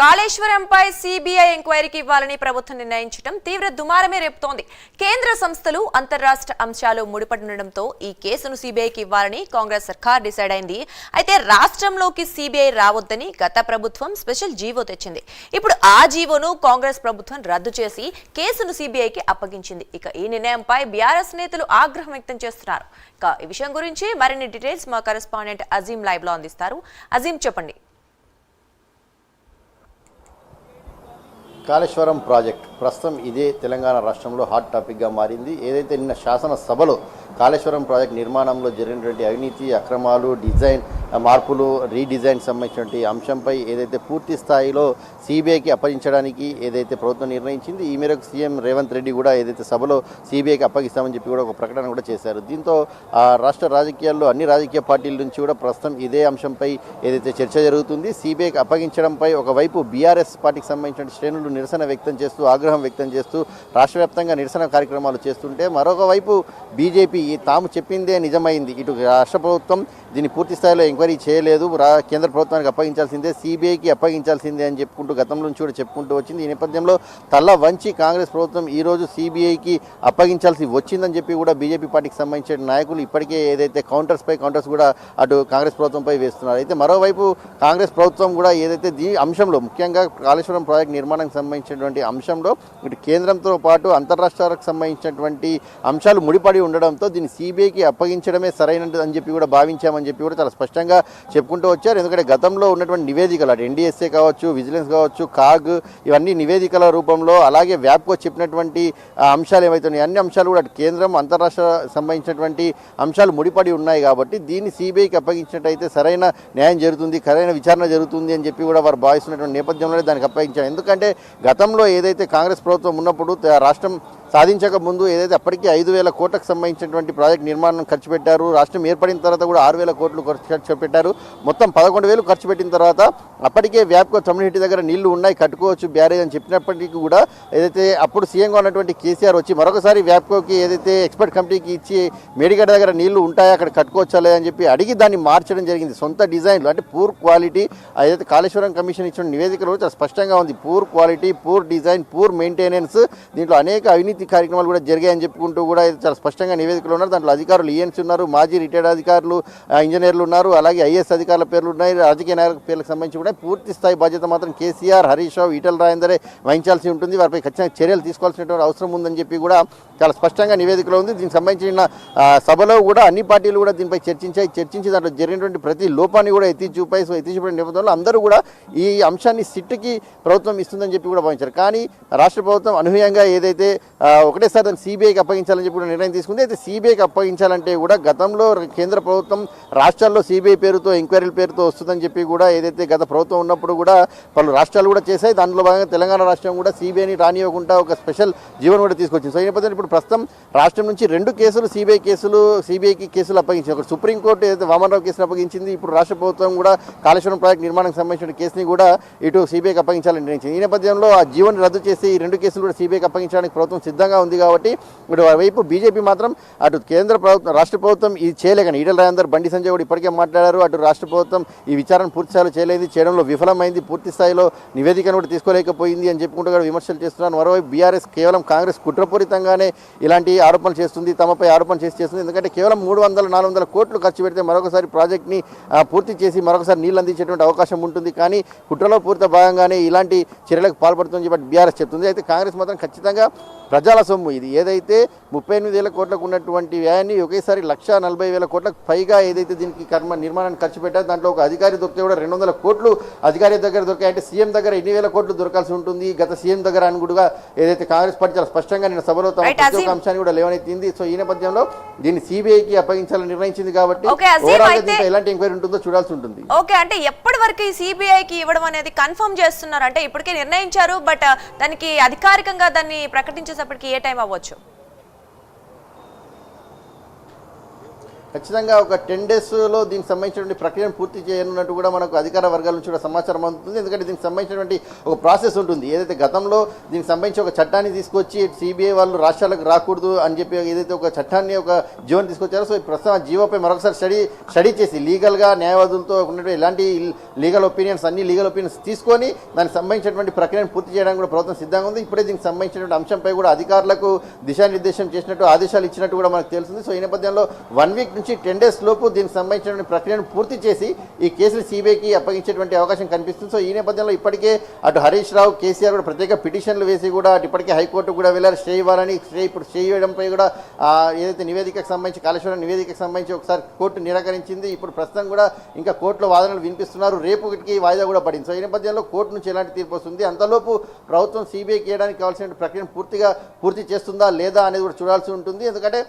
కాళేశ్వరంపై CBI ఎంక్వైరీకి ఇవ్వాలని ప్రభుత్వం నిర్ణయించడం తీవ్ర దుమారమే రేపుతోంది. కేంద్ర సంస్థలు అంతర్రాష్ట్ర అంశాలు ముడిపడుండటంతో ఈ కేసును సిబిఐకి ఇవ్వాలని కాంగ్రెస్ సర్కార్ డిసైడ్ అయింది. అయితే రాష్ట్రంలోకి సిబిఐ రావద్దని గత ప్రభుత్వం స్పెషల్ జీవో తెచ్చింది. ఇప్పుడు ఆ జీవోను కాంగ్రెస్ ప్రభుత్వం రద్దు చేసి కేసును సిబిఐకి అప్పగించింది. ఇక ఈ నిర్ణయంపై బీఆర్ఎస్ నేతలు ఆగ్రహం వ్యక్తం చేస్తున్నారు. ఇక ఈ విషయం గురించి మరిన్ని డీటెయిల్స్ మా కరెస్పాండెంట్ అజీం లైవ్లో అందిస్తారు. అజీం చెప్పండి. కాళేశ్వరం ప్రాజెక్ట్. ప్రస్తుతం ఇదే తెలంగాణ రాష్ట్రంలో హాట్ టాపిక్గా మారింది. ఏదైతే నిన్న శాసనసభలో కాళేశ్వరం ప్రాజెక్ట్ నిర్మాణంలో జరిగినటువంటి అవినీతి అక్రమాలు డిజైన్ మార్పులు రీడిజైన్ సంబంధించినటువంటి అంశంపై ఏదైతే పూర్తి స్థాయిలో సిబిఐకి అప్పగించడానికి ఏదైతే ప్రభుత్వం నిర్ణయించింది ఈ మేరకు సీఎం రేవంత్ రెడ్డి కూడా ఏదైతే సభలో సిబిఐకి అప్పగిస్తామని చెప్పి కూడా ఒక ప్రకటన కూడా చేశారు. దీంతో ఆ రాష్ట్ర రాజకీయాల్లో అన్ని రాజకీయ పార్టీల నుంచి కూడా ప్రస్తుతం ఇదే అంశంపై ఏదైతే చర్చ జరుగుతుంది సిబిఐకి అప్పగించడంపై ఒకవైపు బీఆర్ఎస్ పార్టీకి సంబంధించిన శ్రేణులు నిరసన వ్యక్తం చేస్తూ ఆగ్రహం వ్యక్తం చేస్తూ రాష్ట్ర వ్యాప్తంగా నిరసన కార్యక్రమాలు చేస్తుంటే మరొక వైపు బీజేపీ తాము చెప్పిందే నిజమైంది. ఇటు రాష్ట్ర ప్రభుత్వం దీన్ని పూర్తి స్థాయిలో ఎంక్వైరీ చేయలేదు. రా కేంద్ర ప్రభుత్వానికి అప్పగించాల్సిందే సిబిఐకి అప్పగించాల్సిందే అని చెప్పుకుంటూ గతంలో నుంచి కూడా చెప్పుకుంటూ వచ్చింది. ఈ నేపథ్యంలో తల్ల వంచి కాంగ్రెస్ ప్రభుత్వం ఈ రోజు సిబిఐకి అప్పగించాల్సి వచ్చిందని చెప్పి కూడా బీజేపీ పార్టీకి సంబంధించిన నాయకులు ఇప్పటికే ఏదైతే కౌంటర్స్ పై కౌంటర్స్ కూడా అటు కాంగ్రెస్ ప్రభుత్వంపై వేస్తున్నారు. అయితే మరోవైపు కాంగ్రెస్ ప్రభుత్వం కూడా ఏదైతే దీ అంశంలో ముఖ్యంగా కాళేశ్వరం ప్రాజెక్ట్ నిర్మాణానికి సంబంధించినటువంటి అంశంలో ఇటు కేంద్రంతో పాటు అంతరాష్ట్రాలకు సంబంధించినటువంటి అంశాలు ముడిపడి ఉండడంతో దీన్ని సిబిఐకి అప్పగించడమే సరైనది అని చెప్పి కూడా భావించామని చెప్పి కూడా చాలా స్పష్టంగా చెప్పుకుంటూ వచ్చారు. ఎందుకంటే గతంలో ఉన్నటువంటి నివేదికలు అటు ఎన్డీఎస్ఏ కావచ్చు విజిలెన్స్ కావచ్చు కాగ్ ఇవన్నీ నివేదికల రూపంలో అలాగే వ్యాప్కో చెప్పినటువంటి అంశాలు ఏమైతున్నాయి అన్ని అంశాలు కూడా అటు కేంద్రం అంతరాష్ట్ర సంబంధించినటువంటి అంశాలు ముడిపడి ఉన్నాయి కాబట్టి దీన్ని సిబిఐకి అప్పగించినట్టయితే సరైన న్యాయం జరుగుతుంది సరైన విచారణ జరుగుతుంది అని చెప్పి కూడా వారు భావిస్తున్నటువంటి నేపథ్యంలోనే దానికి అప్పగించారు. ఎందుకంటే గతంలో ఏదైతే కాంగ్రెస్ ప్రభుత్వం ఉన్నప్పుడు రాష్ట్రం సాధించక ముందు ఏదైతే అప్పటికి ఐదు వేల కోట్లకు సంబంధించినటువంటి ప్రాజెక్ట్ నిర్మాణం ఖర్చు పెట్టారు రాష్ట్రం ఏర్పడిన తర్వాత కూడా ఆరు వేల కోట్లు ఖర్చు పెట్టారు. మొత్తం పదకొండు వేలు ఖర్చు పెట్టిన తర్వాత అప్పటికే వ్యాప్కో కమ్యూనిటీ దగ్గర నీళ్ళు ఉన్నాయి కట్టుకోవచ్చు బ్యారేజ్ అని చెప్పినప్పటికీ కూడా ఏదైతే అప్పుడు సీఎంగా ఉన్నటువంటి కేసీఆర్ వచ్చి మరొకసారి వ్యాప్కోకి ఏదైతే ఎక్స్పర్ట్ కమిటీకి ఇచ్చి మేడిగడ్డ దగ్గర నీళ్ళు ఉంటాయా అక్కడ కట్టుకోవచ్చా లేదని అని చెప్పి అడిగి దాన్ని మార్చడం జరిగింది. సొంత డిజైన్లు అంటే పూర్ క్వాలిటీ ఏదైతే కాళేశ్వరం కమిషన్ ఇచ్చిన నివేదికలో చాలా స్పష్టంగా ఉంది. Poor quality poor design poor maintenance దీంట్లో అనేక అవినీతి కార్యక్రమాలు కూడా జరిగాయని చెప్పుకుంటూ కూడా చాలా స్పష్టంగా నివేదికలు ఉన్నారు. దాంట్లో అధికారులు ఈఎన్స్ ఉన్నారు మాజీ రిటైర్డ్ అధికారులు ఇంజనీర్లు ఉన్నారు అలాగే ఐఏఎస్ అధికారుల పేర్లు ఉన్నాయి. రాజకీయ నాయకుల పేర్లకు సంబంధించి కూడా పూర్తి స్థాయి బాధ్యత మాత్రం కేసీఆర్ హరీష్ రావు ఈటల రాయందరే వహించాల్సి ఉంటుంది. వారిపై ఖచ్చితంగా చర్యలు తీసుకోవాల్సినటువంటి అవసరం ఉందని చెప్పి కూడా చాలా స్పష్టంగా నివేదికలో ఉంది. దీనికి సంబంధించిన సభలో కూడా అన్ని పార్టీలు కూడా దీనిపై చర్చించాయి. చర్చించి దాంట్లో జరిగినటువంటి ప్రతి లోపాన్ని కూడా ఎత్తి చూపాయి. సో ఎత్తి చూపిన నేపథ్యంలో అందరూ కూడా ఈ అంశాన్ని సిట్కి ప్రభుత్వం ఇస్తుందని చెప్పి కూడా భావించారు. కానీ రాష్ట్ర ప్రభుత్వం అనూహ్యంగా ఏదైతే ఒకటేసారి దాన్ని సిబిఐకి అప్పగించాలని చెప్పి కూడా నిర్ణయం తీసుకుంది. అయితే సిబిఐకి అప్పగించాలంటే కూడా గతంలో కేంద్ర ప్రభుత్వం రాష్ట్రాల్లో సిబిఐ పేరుతో ఎంక్వైరీల పేరుతో వస్తుందని చెప్పి కూడా ఏదైతే గత ప్రభుత్వం ఉన్నప్పుడు కూడా పలు రాష్ట్రాలు కూడా చేశాయి. దానిలో భాగంగా తెలంగాణ రాష్ట్రం కూడా సిబిఐని రానివ్వకుండా ఒక స్పెషల్ జీవన్ కూడా తీసుకొచ్చింది. సో ఈ నేపథ్యంలో ఇప్పుడు ప్రస్తుతం రాష్ట్రం నుంచి రెండు కేసులు సిబిఐ కేసులు సిబిఐకి కేసులు అప్పగించింది ఒకటి సుప్రీంకోర్టు ఏదైతే వామనరావు కేసును అప్పగించింది ఇప్పుడు రాష్ట్ర ప్రభుత్వం కూడా కాళేశ్వరం ప్రాజెక్ట్ నిర్మాణానికి సంబంధించిన కేసుని కూడా ఇటు సిబిఐకి అప్పగించాలని నిర్ణయించింది. ఈ నేపథ్యంలో ఆ జీవన్ రద్దు చేసి ఈ రెండు కేసులు కూడా సిబిఐకి అప్పగించడానికి ప్రభుత్వం సిద్ధం సిద్ధంగా ఉంది కాబట్టి ఇప్పుడు వైపు బీజేపీ మాత్రం అటు కేంద్ర ప్రభుత్వం రాష్ట్ర ప్రభుత్వం ఇది చేయలేకని ఈటల రాజేందర్ బండి సంజయ్ కూడా ఇప్పటికే మాట్లాడారు. అటు రాష్ట్ర ప్రభుత్వం ఈ విచారణ పూర్తి స్థాయిలో చేయలేదు. చేయడంలో విఫలమైంది. పూర్తి స్థాయిలో నివేదికను కూడా తీసుకోలేకపోయింది అని చెప్పుకుంటూ కూడా విమర్శలు చేస్తున్నారు. మరోవైపు బీఆర్ఎస్ కేవలం కాంగ్రెస్ కుట్రపూరితంగానే ఇలాంటి ఆరోపణలు చేస్తుంది. తమపై ఆరోపణలు చేసి చేస్తుంది. ఎందుకంటే కేవలం మూడు వందల నాలుగు వందల కోట్లు ఖర్చు పెడితే మరొకసారి ప్రాజెక్ట్ని పూర్తి చేసి మరొకసారి నీళ్ళు అందించేటువంటి అవకాశం ఉంటుంది. కానీ కుట్రలో పూర్తి భాగంగానే ఇలాంటి చర్యలకు పాల్పడుతుంది చెప్పి బీఆర్ఎస్ చెప్తుంది. అయితే కాంగ్రెస్ మాత్రం ఖచ్చితంగా ప్రజల సొమ్ము. ఇది ఏదైతే ముప్పై ఎనిమిది వేల కోట్లకు ఉన్నటువంటి వ్యయాన్ని ఒకేసారి లక్ష నలభై వేల కోట్లకు పైగా ఏదైతే దీనికి కర్మ నిర్మాణానికి ఖర్చు పెట్టారు దాంట్లో ఒక అధికారి దొరికితే కూడా రెండు వందల కోట్లు అధికారి దగ్గర దొరికాయి. అంటే సీఎం దగ్గర ఎన్ని వేల కోట్లు దొరకాల్సి ఉంటుంది? గత సీఎం దగ్గర అని కూడా ఏదైతే కాంగ్రెస్ పార్టీ చాలా స్పష్టంగా నిన్న సభలో తమ ప్రతి ఒక్క. అంశాన్ని కూడా లేవనెత్తింది. సో ఈ నేపథ్యంలో దీన్ని సిబిఐకి అప్పగించాలని నిర్ణయించింది కాబట్టి ఎలాంటి ఎంక్వైరీ ఉంటుందో చూడాల్సి ఉంటుంది. ఓకే అంటే ఎప్పటి వరకు ఈ సిబిఐకి ఇవ్వడం అనేది కన్ఫర్మ్ చేస్తున్నారు? అంటే ఇప్పటికే నిర్ణయించారు బట్ దానికి అధికారికంగా దాన్ని ప్రకటించేటప్పటికి ఏ టైం అవ్వచ్చు? ఖచ్చితంగా ఒక టెన్ డేస్లో దీనికి సంబంధించినటువంటి ప్రక్రియను పూర్తి చేయనున్నట్టు కూడా మనకు అధికార వర్గాల నుంచి కూడా సమాచారం అందుతుంది. ఎందుకంటే దీనికి సంబంధించినటువంటి ఒక ప్రాసెస్ ఉంటుంది. ఏదైతే గతంలో దీనికి సంబంధించి ఒక చట్టాన్ని తీసుకొచ్చి సిబిఐ వాళ్ళు రాష్ట్రాలకు రాకూడదు అని చెప్పి ఏదైతే ఒక చట్టాన్ని ఒక జీవోని తీసుకొచ్చారో సో ప్రస్తుతం ఆ జీవోపై మరొకసారి స్టడీ స్టడీ చేసి లీగల్గా న్యాయవాదులతో ఉన్నటువంటి ఎలాంటి లీగల్ ఒపీనియన్స్ అన్ని లీగల్ ఒపీనియన్స్ తీసుకొని దానికి సంబంధించినటువంటి ప్రక్రియను పూర్తి చేయడానికి కూడా ప్రభుత్వం సిద్ధంగా ఉంది. ఇప్పుడే దీనికి సంబంధించినటువంటి అంశంపై కూడా అధికారులకు దిశానిర్దేశం చేసినట్టు ఆదేశాలు ఇచ్చినట్టు కూడా మనకు తెలుస్తుంది. సో ఈ నేపథ్యంలో వన్ వీక్ నుంచి టెన్ డేస్ లోపు దీనికి సంబంధించిన ప్రక్రియను పూర్తి చేసి ఈ కేసును సిబిఐకి అప్పగించేటువంటి అవకాశం కనిపిస్తుంది. సో ఈ నేపథ్యంలో ఇప్పటికే అటు హరీష్ రావు కేసీఆర్ కూడా ప్రత్యేక పిటిషన్లు వేసి కూడా అటు ఇప్పటికే హైకోర్టు కూడా వెళ్ళారు. స్టే ఇవ్వాలని స్టే ఇప్పుడు స్టే ఇవ్వడంపై కూడా ఏదైతే నివేదికకు సంబంధించి కాళేశ్వరం నివేదికకు సంబంధించి ఒకసారి కోర్టు నిరాకరించింది. ఇప్పుడు ప్రస్తుతం కూడా ఇంకా కోర్టులో వాదనలు వినిపిస్తున్నారు. రేపుకి వాయిదా కూడా పడింది. సో ఈ నేపథ్యంలో కోర్టు నుంచి ఎలాంటి తీర్పు వస్తుంది? అంతలోపు ప్రభుత్వం సిబిఐకి వేయడానికి కావాల్సిన ప్రక్రియను పూర్తిగా పూర్తి చేస్తుందా లేదా అనేది కూడా చూడాల్సి ఉంటుంది. ఎందుకంటే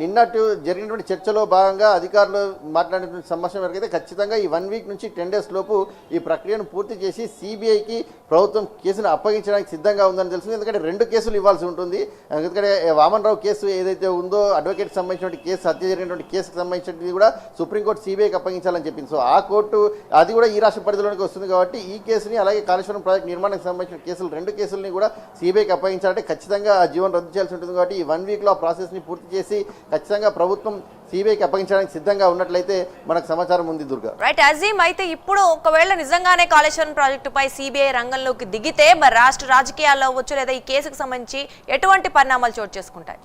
నిన్నట్టు జరిగినటువంటి చర్చలో భాగంగా అధికారులు మాట్లాడినటువంటి సంభాషణ వరకైతే అయితే ఖచ్చితంగా ఈ వన్ వీక్ నుంచి టెన్ డేస్ లోపు ఈ ప్రక్రియను పూర్తి చేసి సిబిఐకి ప్రభుత్వం కేసును అప్పగించడానికి సిద్ధంగా ఉందని తెలుస్తుంది. ఎందుకంటే రెండు కేసులు ఇవ్వాల్సి ఉంటుంది. ఎందుకంటే వామన్ రావు కేసు ఏదైతే ఉందో అడ్వకేట్ సంబంధించినటువంటి కేసు హత్య జరిగినటువంటి కేసుకు సంబంధించినది కూడా సుప్రీంకోర్టు సిబిఐకి అప్పగించాలని చెప్పింది. సో ఆ కోర్టు అది కూడా ఈ రాష్ట్ర పరిధిలోనికి వస్తుంది కాబట్టి ఈ కేసుని అలాగే కాళేశ్వరం ప్రాజెక్ట్ నిర్మాణానికి సంబంధించిన కేసులు రెండు కేసుల్ని కూడా సిబిఐకి అప్పగించాలంటే ఖచ్చితంగా ఆ జీవనం రద్దు చేయాల్సి ఉంటుంది కాబట్టి ఈ వన్ వీక్లో ఆ ప్రాసెస్ని పూర్తి చేసి ఖచ్చితంగా ప్రభుత్వం సిబిఐకి అప్పగించడానికి సిద్ధంగా ఉన్నట్లయితే మనకు సమాచారం ఉంది దుర్గా. రైట్ అజీమ్ అయితే ఇప్పుడు ఒకవేళ నిజంగానే కాళేశ్వరం ప్రాజెక్టుపై సిబిఐ రంగంలోకి దిగితే మరి రాష్ట్ర రాజకీయాల్లో అవ్వచ్చు లేదా ఈ కేసుకు సంబంధించి ఎటువంటి పరిణామాలు చోటు చేసుకుంటాయి?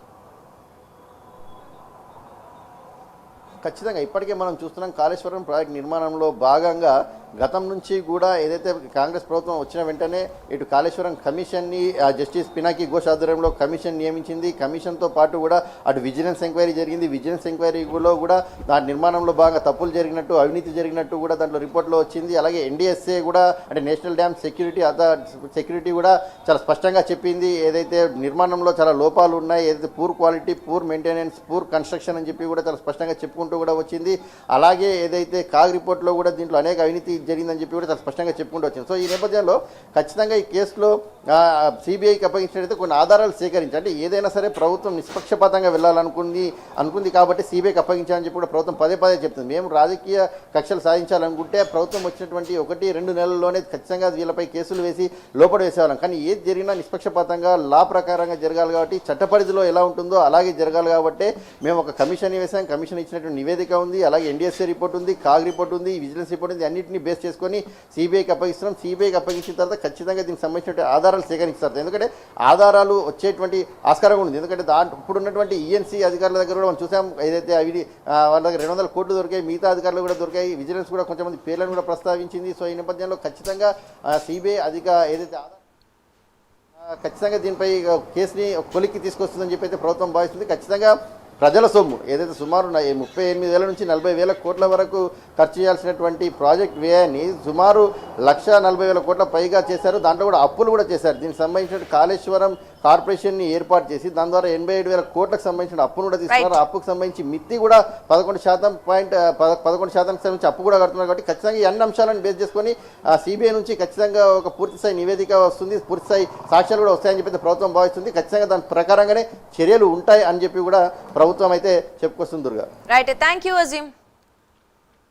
ఖచ్చితంగా ఇప్పటికే మనం చూస్తున్నాం కాళేశ్వరం ప్రాజెక్ట్ నిర్మాణంలో భాగంగా గతం నుంచి కూడా ఏదైతే కాంగ్రెస్ ప్రభుత్వం వచ్చిన వెంటనే ఇటు కాళేశ్వరం కమిషన్ని ఆ, జస్టిస్ పినాకి ఘోష్ ఆధ్వర్యంలో కమిషన్ నియమించింది. కమిషన్తో పాటు కూడా అటు విజిలెన్స్ ఎంక్వైరీ జరిగింది. విజిలెన్స్ ఎంక్వైరీలో కూడా దాని నిర్మాణంలో భాగంగా తప్పులు జరిగినట్టు అవినీతి జరిగినట్టు కూడా దాంట్లో రిపోర్ట్లో వచ్చింది. అలాగే ఎన్డీఎస్ఏ కూడా అంటే నేషనల్ డ్యామ్ సెక్యూరిటీ అథా సెక్యూరిటీ కూడా చాలా స్పష్టంగా చెప్పింది. ఏదైతే నిర్మాణంలో చాలా లోపాలు ఉన్నాయి ఏదైతే poor quality poor maintenance poor construction అని చెప్పి కూడా చాలా స్పష్టంగా చెప్పుకుంటూ కూడా వచ్చింది. అలాగే ఏదైతే కాగ్ రిపోర్ట్లో కూడా దీంట్లో అనేక అవినీతి జరిగిందని చెప్పి కూడా చాలా స్పష్టంగా చెప్పుకుంటూ వచ్చింది. సో ఈ నేపథ్యంలో ఖచ్చితంగా ఈ కేసులో సిబిఐకి అప్పగించినట్లయితే కొన్ని ఆధారాలు సేకరించి అంటే ఏదైనా సరే ప్రభుత్వం నిష్పక్షపాతంగా వెళ్ళాలనుకుంది అనుకుంది కాబట్టి సిబిఐకి అప్పగించాలని చెప్పి కూడా ప్రభుత్వం పదే పదే చెప్తుంది. మేము రాజకీయ కక్షలు సాధించాలనుకుంటే ప్రభుత్వం వచ్చినటువంటి ఒకటి రెండు నెలల్లోనే ఖచ్చితంగా వీళ్ళపై కేసులు వేసి లోపల వేసేవాళ్ళం. కానీ ఏది జరిగినా నిష్పక్షపాతంగా లా ప్రకారంగా జరగాలి కాబట్టి చట్ట పరిధిలో ఎలా ఉంటుందో అలాగే జరగాలి కాబట్టి మేము ఒక కమిషన్ వేసాం కమిషన్ ఇచ్చినటువంటి నివేదిక ఉంది. అలాగే ఎన్డీఎస్సీ రిపోర్ట్ ఉంది కాగ్ రిపోర్ట్ ఉంది విజిలెన్స్ రిపోర్ట్ ఉంది. అన్నింటినీ బేస్ చేసుకొని సిబిఐకి అప్పగిస్తున్నాం. సిబిఐకి అప్పగించిన తర్వాత ఖచ్చితంగా దీనికి సంబంధించిన ఆధారాలు సేకరిస్తారు ఎందుకంటే ఆధారాలు వచ్చేటువంటి ఆస్కారం ఉంది. ఎందుకంటే దాంట్లో ఇప్పుడు ఉన్నటువంటి ఈఎన్సీ అధికారుల దగ్గర కూడా మనం చూసాం. ఏదైతే అవి వాళ్ళ దగ్గర రెండు వందల కోట్లు దొరికాయి మిగతా అధికారులు కూడా దొరికాయి. విజిలెన్స్ కూడా కొంతమంది పేర్లను కూడా ప్రస్తావించింది. సో ఈ నేపథ్యంలో ఖచ్చితంగా సిబిఐ అధిక ఏదైతే ఖచ్చితంగా దీనిపై కేసుని కొలిక్కి తీసుకొస్తుందని చెప్పి అయితే ప్రభుత్వం భావిస్తుంది. ఖచ్చితంగా ప్రజల సొమ్ము. ఏదైతే సుమారు ముప్పై ఎనిమిది వేల నుంచి నలభై వేల కోట్ల వరకు ఖర్చు చేయాల్సినటువంటి ప్రాజెక్ట్ వ్యయాన్ని సుమారు లక్ష నలభై వేల కోట్ల పైగా చేశారు. దాంట్లో కూడా అప్పులు కూడా చేశారు. దీనికి సంబంధించిన కాళేశ్వరం కార్పొరేషన్ని ఏర్పాటు చేసి దాని ద్వారా ఎనభై ఏడు వేల కోట్లకు సంబంధించిన అప్పును కూడా తీసుకున్నారు. అప్పుకు సంబంధించి మిత్తి కూడా పదకొండు శాతం పాయింట్ పదకొండు శాతానికి సంబంధించి అప్పు కూడా కడుతున్నారు కాబట్టి ఖచ్చితంగా ఈ అన్ని అంశాలను బేస్ చేసుకొని సిబిఐ నుంచి ఖచ్చితంగా ఒక పూర్తి స్థాయి నివేదిక వస్తుంది. పూర్తి స్థాయి సాక్ష్యాలు కూడా వస్తాయని చెప్పి ప్రభుత్వం భావిస్తుంది. ఖచ్చితంగా దాని ప్రకారంగానే చర్యలు ఉంటాయి అని చెప్పి కూడా ప్రభుత్వం అయితే చెప్పుకొస్తుంది Durga. Right thank you Azeem